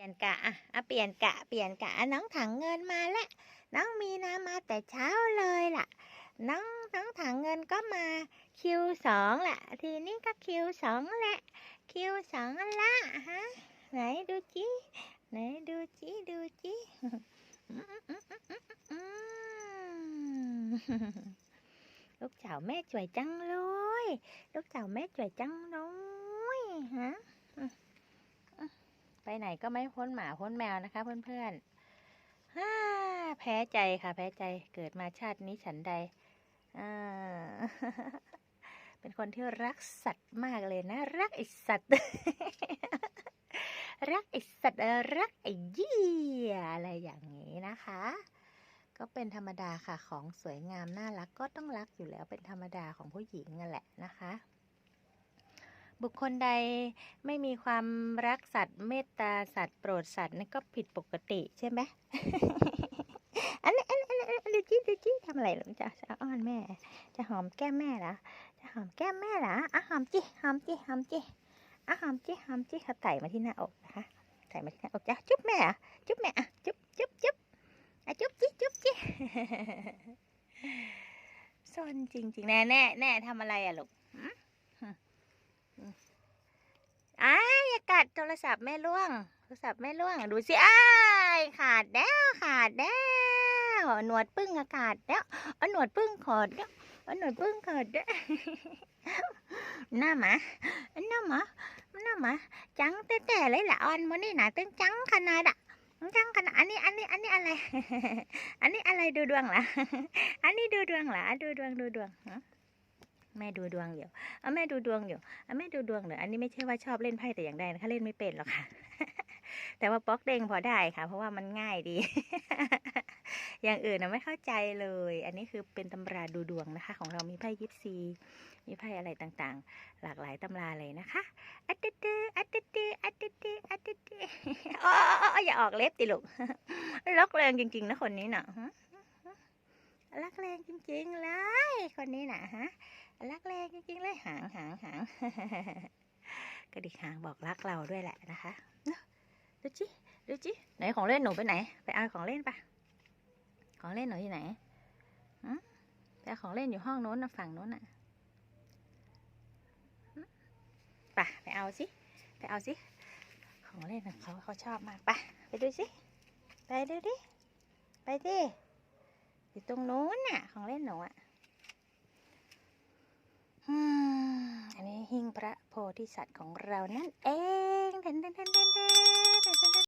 ลี่ยนกะอะอะเปลี่ยนกะ เปลี่ยนกะ น้องถังเงินมาแล้วน้องมีนามาแต่เช้าเลยล่ะ น้องน้องถังเงินก็มาคิวสองละทีนี้ก็คิวสองแหละคิวสองละฮะไหนดูจิไหนดูจิดูจิลูกสาวแม่สวยจังเลย ลูกสาวแม่สวยจังเลยฮะ ไปไหนก็ไม่พ้นหมาพ้นแมวนะคะ เพื่อนๆฮ่าแพ้ใจค่ะแพ้ใจเกิดมาชาตินี้ฉันใดอ่าเป็นคนที่รักสัตว์มากเลยนะ รักไอสัตว์ รักไอสัตว์รักไอเยี่ยอะไรอย่างนี้นะคะ ก็เป็นธรรมดาค่ะของสวยงามน่ารักก็ต้องรักอยู่แล้วเป็นธรรมดาของผู้หญิงนั่นแหละนะคะ บุคคลใดไม่มีความรักสัตว์เมตตาสัตว์โปรดสัตว์นี่นก็ผิดปกติใช่ไหมอันนี้อันนี้อันนี้ดูจี้ดูจี้ทำอะไรหรอจะจะอ้อนแม่ จะหอมแก้มแม่เหรอจะหอมแก้มแม่เหรออะหอมจี้หอมจี้หอมจี้อะหอมจี้หอมจี้เขาไต่มาที่หน้าอกนะคะไต่มาที่หน้าอกจ้ะจุ๊บแม่อะจุ๊บแม่อะจุ๊บจุ๊บจุ๊บอะจุ๊บจี้จุ๊บจี้ซนจริงๆแน่แน่แน่ทำอะไรอะลูก อ้ายอย่ากัดโทรศัพท์แม่ล่วง โทรศัพท์แม่ล่วง ดูสิอ้ายขาดแล้วขาดแล้วหนวดปึ้งอะขาดแล้วเอาหนวดปึ้งขาดแล้วเอาหนวดปึ้งขาดแล้วหน้าหมาหน้าหมาหน้าหมาจังแต่แต่เลยละออนมันนี่หนาตึงจังขนาดอะจังขนาดอันนี้อันนี้อันนี้อะไร อันนี้อะไรดูดวงเหรออันนี้ดูดวงเหรอดูดวงดูดวงฮะ แม่ดูดวงอยู่เอาแม่ดูดวงอยู่เอาแม่ดูดวงเหรออันนี้ไม่ใช่ว่าชอบเล่นไพ่แต่อย่างใดนะคะเล่นไม่เป็นหรอกค่ะ แต่ว่าป๊อกเด้งพอได้ค่ะ เพราะว่ามันง่ายดี อย่างอื่นนะไม่เข้าใจเลย อันนี้คือเป็นตำราดูดวงนะคะ ของเรามีไพ่ยิปซี มีไพ่อะไรต่างๆ หลากหลายตำราเลยนะคะอัตตตอัตตตอัตตตอัตตตอ๋ออย่าออกเล็บติลูกล็อกแรงจริง ๆ นะคนนี้น่ะฮะรักแรงจริงๆเลยคนนี้น่ะฮะ รักแรงจริงๆเลยหางหางหางกระดิกหางบอกรักเราด้วยแหละนะคะดูจิดูจิไหนของเล่นหนูไปไหน ไปเอาของเล่นปะของเล่นหนูที่ไหนไปเอาของเล่นอยู่ห้องโน้นนะฝั่งโน้นน่ะหืมไปเอาสิไปเอาสิของเล่นเขาเขาชอบมากไปไปดูสิไปดูดิไปดิอยู่ตรงโน้นน่ะของเล่นหนูอะ อันนี้หิ้งพระโพธิสัตว์ของเรานั่นเอง